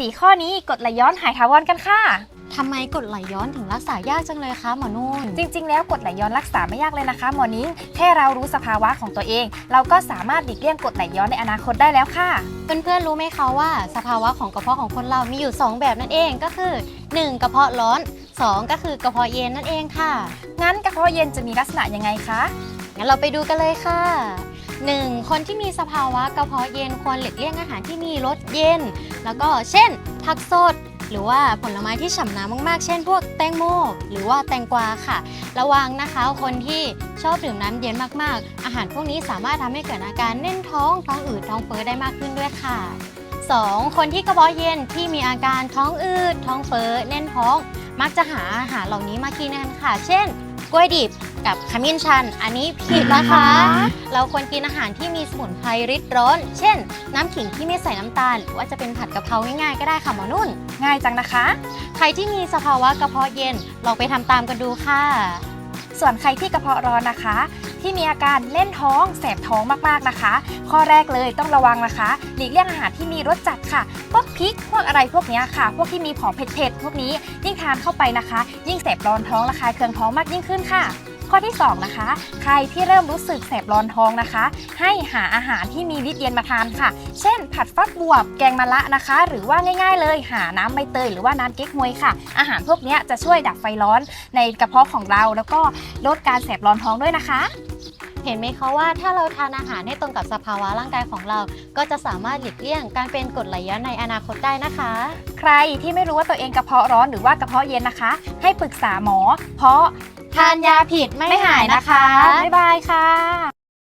4 ข้อนี้กรดไหลย้อนหายถาวรกันค่ะ ทำไมกรดไหลย้อนถึงรักษายากจังเลยคะหมอนุ่น จริง ๆ แล้วกรดไหลย้อนรักษาไม่ยากเลยนะคะหมอนิ้งแค่เรารู้สภาวะของตัวเอง เราก็สามารถหลีกเลี่ยงกรดไหลย้อนในอนาคตได้แล้วค่ะ เพื่อนๆรู้ไหมคะว่าสภาวะของกระเพาะของคนเรามีอยู่ 2 แบบนั่นเองก็คือ 1. กระเพาะร้อน 2 ก็คือกระเพาะเย็นนั่นเองค่ะ งั้นกระเพาะเย็นจะมีลักษณะยังไงคะ งั้นเราไปดูกันเลยค่ะ 1. คนที่มีสภาวะกระเพาะเย็นควรหลีกเลี่ยงอาหารที่มีรสเย็น แล้วก็เช่นผักสด หรือว่าผลไม้ที่ฉ่ำน้ำมากๆ เช่น พวกแตงโมหรือว่าแตงกวาค่ะ ระวังนะคะคนที่ชอบดื่มน้ำเย็นมากๆ อาหารพวกนี้สามารถทำให้เกิดอาการแน่นท้องท้องอืดท้องเฟ้อได้มากขึ้นด้วยค่ะ 2. คนที่กระเพาะเย็นที่มีอาการท้องอืดท้องเฟ้อแน่นท้อง มักจะหาอาหารเหล่านี้มากินกันค่ะ เช่น กล้วยดิบ กับขมิ้นชัน อันนี้ผิดนะคะ เราควรกินอาหารที่มีสมุนไพรริดร้อน เช่น น้ำขิงที่ไม่ใส่น้ำตาล หรือว่าจะเป็นผัดกะเพราง่ายๆก็ได้ค่ะหมอนุ่น ง่ายจังนะคะ ใครที่มีสภาวะกระเพาะเย็นลองไปทำตามกันดูค่ะ ส่วนใครที่กระเพาะร้อนนะคะ ที่มีอาการเล่นท้องแสบท้องมากๆนะคะ ข้อแรกเลยต้องระวังนะคะ หลีกเลี่ยงอาหารที่มีรสจัดค่ะพวกพริกพวกอะไรพวกเนี้ยค่ะ พวกที่มีของเผ็ดๆพวกนี้ยิ่งทานเข้าไปนะคะ ยิ่งแสบร้อนท้องระคายเคืองท้องมากยิ่งขึ้นค่ะ ข้อที่สองนะคะ ใครที่เริ่มรู้สึกแสบร้อนท้องนะคะ ให้หาอาหารที่มีฤทธิ์เย็นมาทานค่ะ เช่น ผัดฟักบวบแกงมะละนะคะ หรือว่าง่าย ๆ เลยหาน้ำใบเตยหรือว่าน้ำเก๊กฮวยค่ะ อาหารพวกเนี้ยจะช่วยดับไฟร้อนในกระเพาะของเรา แล้วก็ลดการแสบร้อนท้องด้วยนะคะเห็นไหมคะว่าถ้าเราทานอาหารให้ตรงกับสภาวะร่างกายของเรา ก็จะสามารถหลีกเลี่ยงการเป็นกรดไหลย้อนในอนาคตได้นะคะ ใครที่ไม่รู้ว่าตัวเองกระเพาะร้อนหรือว่ากระเพาะเย็นนะคะ ให้ปรึกษาหมอ เพราะ ทานยาผิดไม่หายนะคะ บ๊ายบายค่ะ